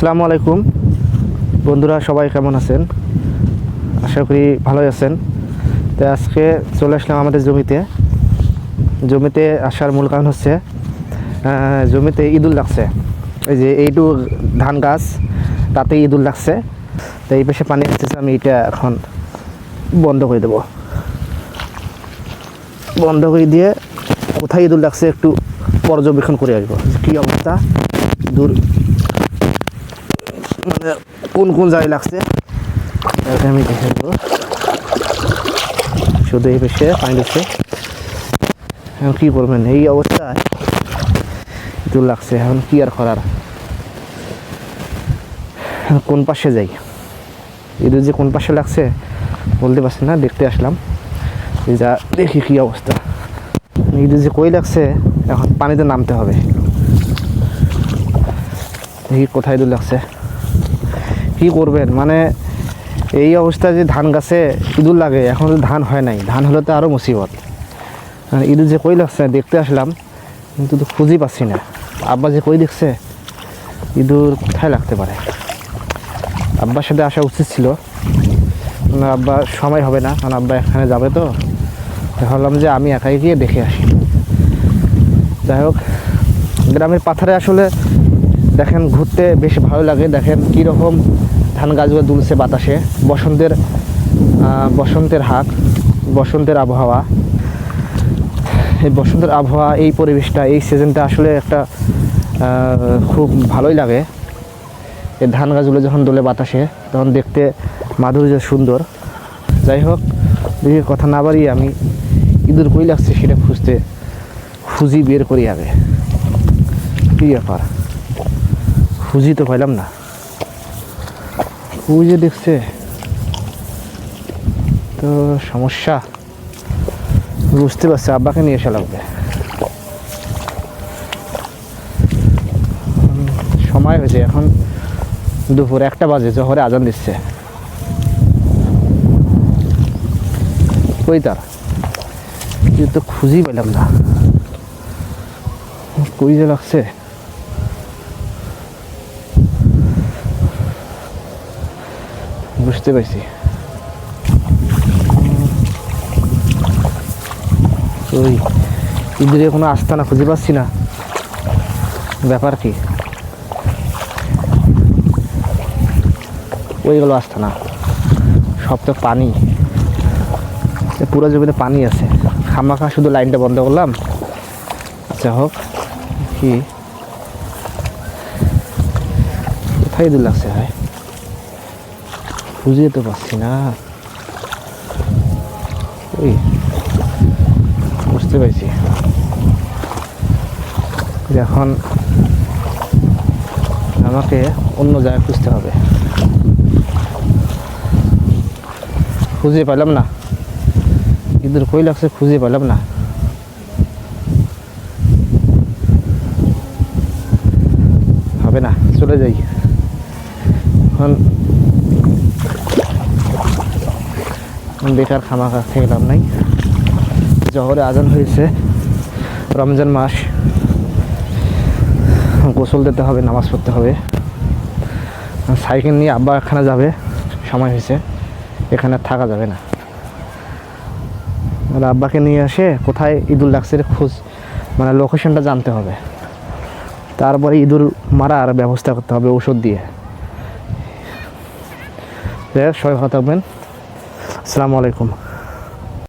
আসসালামু আলাইকুম। বন্ধুরা, সবাই কেমন আছেন? আশা করি ভালোই আছেন। তো আজকে চলে আসলাম আমাদের জমিতে। জমিতে আসার মূল কারণ হচ্ছে জমিতে ইঁদুর লাগছে। এই যে এইটু ধান গাছ, তাতে ইঁদুর লাগছে। তো এই পাশে পানি আসতেছে, আমি এটা এখন বন্ধ করে দেবো। বন্ধ করে দিয়ে কোথায় ইঁদুর লাগছে একটু পর্যবেক্ষণ করে আসব। কী অবস্থা? দূর মানে কোন কোন জায়গায় লাগছে? আমি দেখে দেবো শুধু এই পেশে পানি দিচ্ছে। এখন কী করবেন? এই অবস্থায় ইঁদুর লাগছে। এখন কি আর করার? কোন পাশে যাই? ইঁদুর যে কোন পাশে লাগছে, বলতে পারছি না, দেখতে আসলাম। যা, দেখি কী অবস্থা। ইঁদুর যে কই লাগছে, এখন পানিতে নামতে হবে। দেখি কোথায় ইঁদুর লাগছে। কি করবেন? মানে এই অবস্থায় যে ধান গাছে ইঁদুর লাগে, এখন ধান হয় নাই। ধান হলে তো আরও মুসিবত। ইঁদুর যে কই লাগছে, দেখতে আসলাম, কিন্তু তো খুঁজেই পাচ্ছি না। আব্বা যে কই দেখছে, ইঁদুর কোথায় লাগতে পারে? আব্বার সাথে আসা উচিত ছিল। আব্বা সময় হবে না, কারণ আব্বা এখানে যাবে তো। ভাবলাম যে আমি একাই গিয়ে দেখে আসি। যাই হোক, গ্রামের পাথারে আসলে দেখেন ঘুরতে বেশ ভালো লাগে, দেখেন কীরকম ধান গাছগুলো দুলছে বাতাসে। বসন্তের বসন্তের হাক বসন্তের আবহাওয়া। এই বসন্তের আবহাওয়া, এই পরিবেশটা, এই সিজনটা আসলে একটা খুব ভালোই লাগে। এই ধান গাছগুলো যখন দোলে বাতাসে, তখন দেখতে মাধুর্য সুন্দর। যাই হোক দেখি কথা না বাড়িয়ে আমি ইঁদুর কই লাগছে সেটা খুঁজতে, খুঁজি বের করি আগে। কী ব্যাপার? খুঁজি তো পাইলাম না। খুঁজে দেখছে। তো সমস্যা। বুঝতে পারছে, আব্বাকে নিয়ে এসে লাগবে। সময় হয়েছে, এখন দুপুর একটা বাজে, জহরে আজান দিচ্ছে। কই তার? তো খুঁজেই পেলাম না। কই যে লাগছে? বুঝতে পারছি। ওই ইঁদুরে কোনো আস্তানা খুঁজে পাচ্ছি না। ব্যাপার কি? ওই গেল আস্তানা সব তো পানি। পুরো জমিতে পানি আছে। খামাখা শুধু লাইনটা বন্ধ করলাম। যা হোক। কি? কোথায় দূর লাগছে ভাই? খুঁজে তো পাচ্ছি না। ওই বুঝতে পারছি। এখন আমাকে অন্য জায়গায় খুঁজতে হবে। খুঁজে পেলাম না। ইঁদুর কই লাগছে খুঁজে পেলাম না। হবে না, চলে যাই। এখন এখন বেকার খামাখা খেয়ে লাভ নাই। জহরে আজান হয়েছে, রমজান মাস। গোসল দিতে হবে, নামাজ পড়তে হবে। সাইকেল নিয়ে আব্বা এখানে যাবে, সময় হয়েছে। এখানে থাকা যাবে না। আব্বাকে নিয়ে আসে কোথায় ইঁদুর লাগছে খোঁজ মানে লোকেশনটা জানতে হবে। তারপরে ইঁদুর মারার ব্যবস্থা করতে হবে ওষুধ দিয়ে। সবাই ভালো থাকবেন। আসসালামু আলাইকুম।